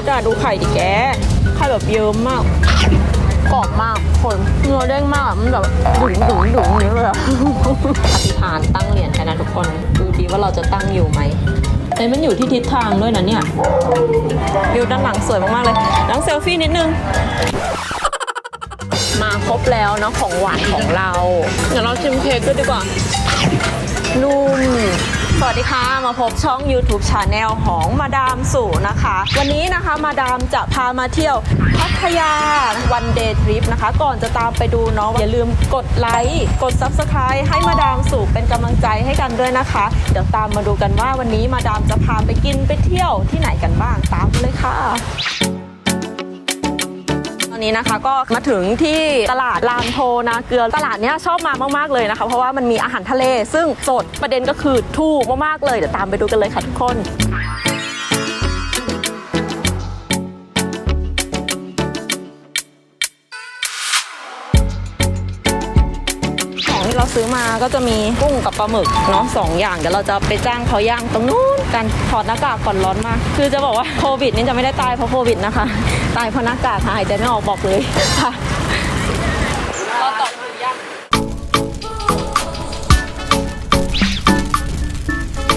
ศอะดูไข่ดิแก ไข่แบบเยิ้มมาก กรอบมากคนเนื้อเด้งมากอะมันแบบดุ๋งดุ๋งดุ๋งอย่างนี้เลยอะ อธิษฐานตั้งเหรียญกันนะทุกคน ดูดีว่าเราจะตั้งอยู่ไหมเอ้ยมันอยู่ที่ทิศทางด้วยนะเนี่ยวิวด้านหลังสวยมากๆเลยนั่งเซลฟี่นิดนึง มาครบแล้วเนาะของหวานของเรา เดี๋ยวเราชิมเค้กด้วยดีกว่านุ่ม สวัสดีค่ะ มาพบช่อง YouTube c h a n e l ของมาดามสู่นะคะ วันนี้นะคะมาดามจะพามาเที่ยวพัทยาวันเดย์ทริปนะคะ ก่อนจะตามไปดูเนาะอย่าลืมกดไลค์กด Subscribe ให้มาดามสู่เป็นกำลังใจให้กันด้วยนะคะ เดี๋ยวตามมาดูกันว่าวันนี้มาดามจะพาไปกินไปเที่ยวที่ไหนกันบ้างตามมาเลยค่ะ อนนี้นะคะก็มาถึงที่ตลาดลานโพนาเกลือตลาดเนี้ยชอบมามากๆเลยนะคะ เพราะว่ามันมีอาหารทะเล ซึ่งสดประเด็นก็คือถูกมากๆเลยเดี๋ยวตามไปดูกันเลยค่ะทุกคน เราซื้อมาก็จะมีกุ้งกับปลาหมึกเนาะสองอย่างเดี๋ยวเราจะไปจ้างเขาย่างตรงนู้นกันถอดหน้ากากก่อนร้อนมากคือจะบอกว่าโควิดนี่จะไม่ได้ตายเพราะโควิดนะคะ ตายเพราะหน้ากากหายใจไม่ออกบอกเลยค่ะเราตอบย่าง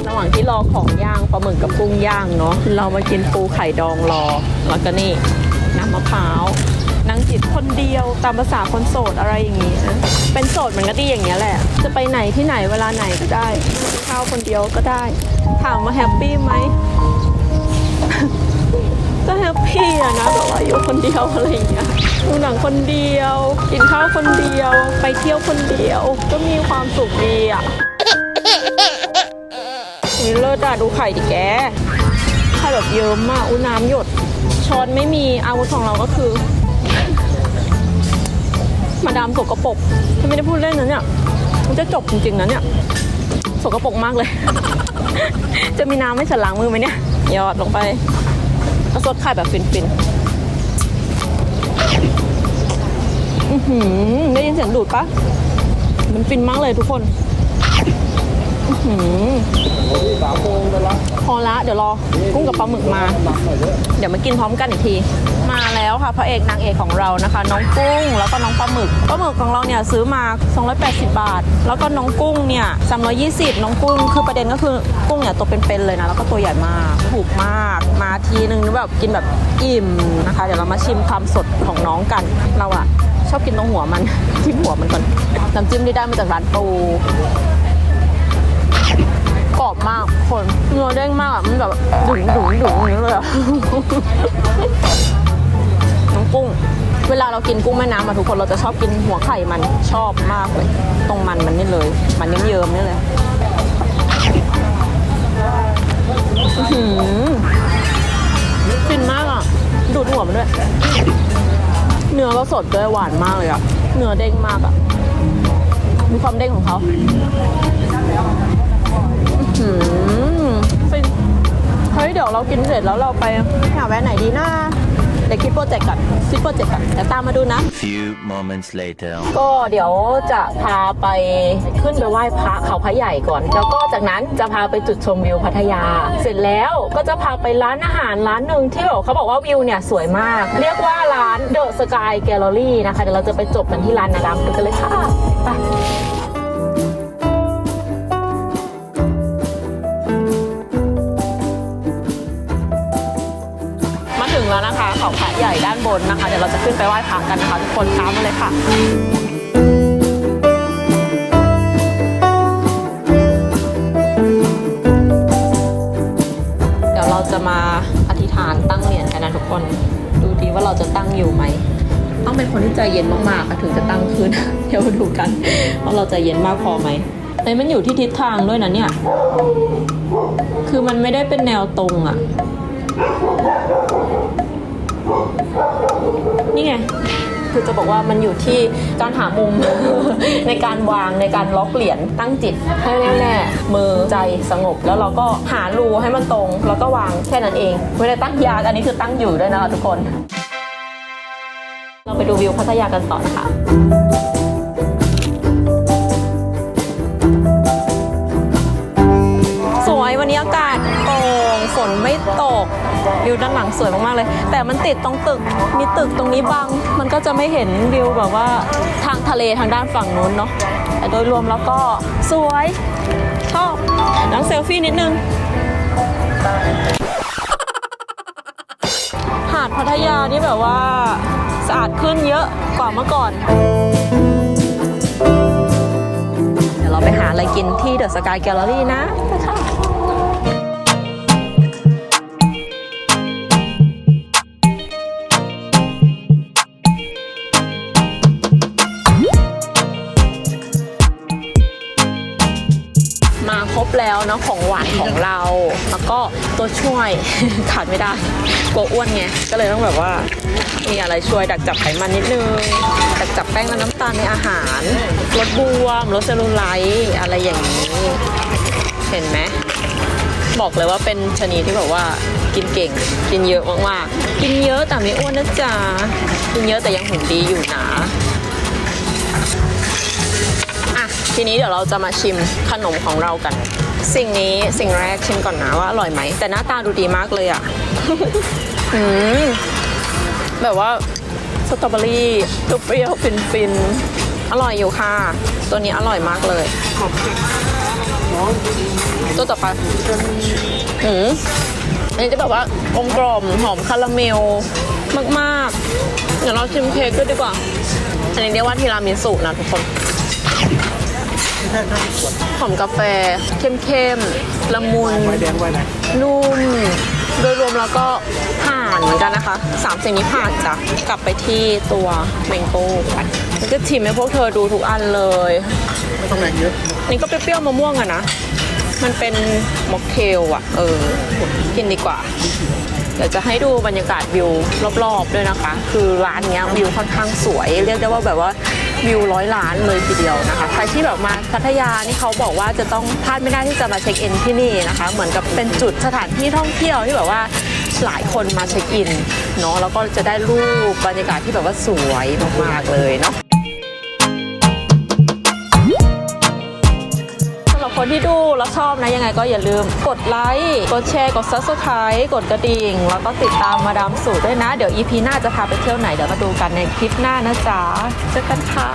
ระหว่างที่รอของย่างปลาหมึกกับกุ้งย่างเนาะเรามากินปูไข่ดองรอแล้วก็นี่น้ำมะพร้าว นั่งจิบคนเดียวตามภาษาคนโสดอะไรอย่างงี้ เป็นโสดมันก็ดีอย่างเงี้ยแหละ จะไปไหนที่ไหนเวลาไหนก็ได้กินข้าวคนเดียวก็ได้ ถามว่าแฮปปี้ไหมก็แฮปปี้อะนะแบบว่าอยู่คนเดียวอะไรอย่างเงี้ยดูหนังคนเดียว กินข้าวคนเดียว ไปเที่ยวคนเดียว ก็มีความสุขดีอะนี่เลิศอะดูไข่ดิแกไข่แบบเยิ้มมากอุ้น้ำหยดช้อนไม่มีอาวุธของเราก็คือ มาดามสกปรกฉันไม่ได้พูดเล่นนะเนี่ย มันจะจบจริงๆนะเนี่ย สกปรกมากเลย จะมีน้ำไม่ฉันล้างมือไหมเนี่ย ยอดลงไปแล้วซดไข่แบบฟินๆ อือหือ ได้ยินเสียงดูดปะ มันฟินมากเลยทุกคน อือหือพอละ เดี๋ยวรอ กุ้งกับปลาหมึกมา เดี๋ยวมากินพร้อมกันอีกที มาแล้วค่ะพระเอกนางเอกของเรานะคะ น้องกุ้งแล้วก็น้องปลาหมึกปลาหมึกของเราเนี่ยซื้อมา 280 บาท แล้วก็น้องกุ้งเนี่ย320 น้องกุ้งคือประเด็นก็คือกุ้งเนี่ยตัวเป็นๆเลยนะแล้วก็ตัวใหญ่มากถูกมาก มาทีนึงแบบกินแบบอิ่มนะคะ เดี๋ยวเรามาชิมความสดของน้องกันเราอะชอบกินตรงหัวมันจิ้มหัวมันก่อนน้ำจิ้มที่ได้มาจากร้านปูกรอบมากคนเนื้อเด้งมากอะมันแบบดุ๋งดุ๋งดุ๋งอย่างนี้เลยอะ กุ้ง เวลาเรากินกุ้งแม่น้ำมาทุกคนเราจะชอบกินหัวไข่มันชอบมากเลย ตรงมันมันนี่เลย มันเยิ้มๆนี่เลยหือฟินมากอะ ดูดหัวมันด้วย เนื้อก็สดด้วยหวานมากเลยอะ เนื้อเด้งมากอะ มีความเด้งของเขาอืมฟินเฮ้ยเดี๋ยวเรากินเสร็จแล้วเราไปหาแวะไหนดีนะ เดี๋ยวคิดโปรเจกต์ก่อนคิดโปรเจกต์ก่อนเดี๋ยวตามมาดูนะ Few moments later. ก็เดี๋ยวจะพาไปขึ้นไปไหว้พระเขาพระใหญ่ก่อน แล้วก็จากนั้นจะพาไปจุดชมวิวพัทยา เสร็จแล้วก็จะพาไปร้านอาหารร้านหนึ่งที่แบบเขาบอกว่าวิวเนี่ยสวยมาก เรียกว่าร้านเดอะสกายแกลเลอรี่นะคะเดี๋ยวเราจะไปจบกันที่ร้านนาดามดูกันเลยค่ะไป บนนะคะ เดี๋ยวเราจะขึ้นไปไหว้พระกันนะคะทุกคนตามมาเลยค่ะเดี๋ยวเราจะมาอธิษฐานตั้งเหรียญกันนะทุกคน ดูดีว่าเราจะตั้งอยู่ไหมต้องเป็นคนที่ใจเย็นมากๆถึงจะตั้งขึ้น เดี๋ยวมาดูกันว่าเราใจเย็นมากพอไหมเอ้ยมันอยู่ที่ทิศทางด้วยนะเนี่ย คือมันไม่ได้เป็นแนวตรงอะ นี่ไงคือจะบอกว่ามันอยู่ที่การหามุม ในการวางในการล็อกเหรียญตั้งจิตให้แน่แน่ๆมือใจสงบ แล้วเราก็หารูให้มันตรง แล้วก็วางแค่นั้นเองไม่ได้ตั้งยากอันนี้คือตั้งอยู่ด้วยนะคะทุกคน เราไปดูวิวพัทยากันต่อนะคะ วิวด้านหลังสวยมากๆเลย แต่มันติดตรงตึกมีตึกตรงนี้บังมันก็จะไม่เห็นวิวแบบว่าทางทะเลทางด้านฝั่งนู้นเนาะแต่โดยรวมแล้วก็สวยชอบนังเซลฟี่นิดนึงหาดพัทยานี่แบบว่าสะอาดขึ้นเยอะกว่าเมื่อก่อนเดี๋ยวเราไปหาอะไรกินที่เดอะสกายแกลเลอรี่นะไปค่ะ แล้วเนาะของหวานของเรา แล้วก็ตัวช่วย ขาดไม่ได้กลัวอ้วนไงก็เลยต้องแบบว่า มีอะไรช่วยดักจับไขมันนิดนึงดักจับแป้งและน้ำตาลในอาหารลดบวมลดเซลลูไลท์อะไรอย่างนี้ เห็นไหมบอกเลยว่าเป็นชนีที่แบบว่ากินเก่ง กินเยอะมากๆ กินเยอะแต่ไม่อ้วนนะจ๊ะกินเยอะแต่ยังหุ่นดีอยู่นะอะทีนี้เดี๋ยวเราจะมาชิมขนมของเรากัน สิ่งนี้สิ่งแรกชิมก่อนนะว่าอร่อยไหม แต่หน้าตาดูดีมากเลยอะ่ะอืมแบบว่าสตรอเบอรี่เปรี้ยวๆฟินๆอร่อยอยู่ค่ะ ตัวนี้อร่อยมากเลย ตัวต่อไปอืมอันนี้จะแบบว่ากลมกล่อมหอมคาราเมลมากๆ เดี๋ยวเราชิมเค้กด้วยดีกว่า อันนี้เรียกว่าทีรามิสุนะทุกคน หอมกาแฟเข้มๆละมุนนุ่มโดยรวมแล้วก็ผ่านเหมือนกันนะคะสามสิ่งนี้ผ่านจ้ะกลับไปที่ตัวเมงโก้กันแล้วก็ชิมให้พวกเธอดูทุกอันเลย ไม่ต้องแรงเยอะนี่ก็เปรี้ยวๆมะม่วงอะนะ มันเป็นม็อกเทลอะเออ กินดีกว่า เดี๋ยวจะให้ดูบรรยากาศวิวรอบๆด้วยนะคะ คือร้านเนี้ยวิวค่อนข้างสวย เรียกได้ว่าแบบว่า วิวร้อยล้านเลยทีเดียวนะคะใครที่แบบมาพัทยานี่เขาบอกว่าจะต้องพลาดไม่ได้ที่จะมาเช็คอินที่นี่นะคะ เหมือนกับเป็นจุดสถานที่ท่องเที่ยวที่แบบว่าหลายคนมาเช็คอินเนาะแล้วก็จะได้รูปบรรยากาศที่แบบว่าสวยมากๆเลยเนาะ คนที่ดูแล้วชอบนะยังไงก็อย่าลืมกดไลค์กดแชร์กด subscribe กดกระดิ่ง แล้วก็ติดตามมาดามสูตรด้วยนะ เดี๋ยว EP หน้าจะพาไปเที่ยวไหนเดี๋ยวมาดูกันในคลิปหน้านะจ๊ะเจอกันค่ะ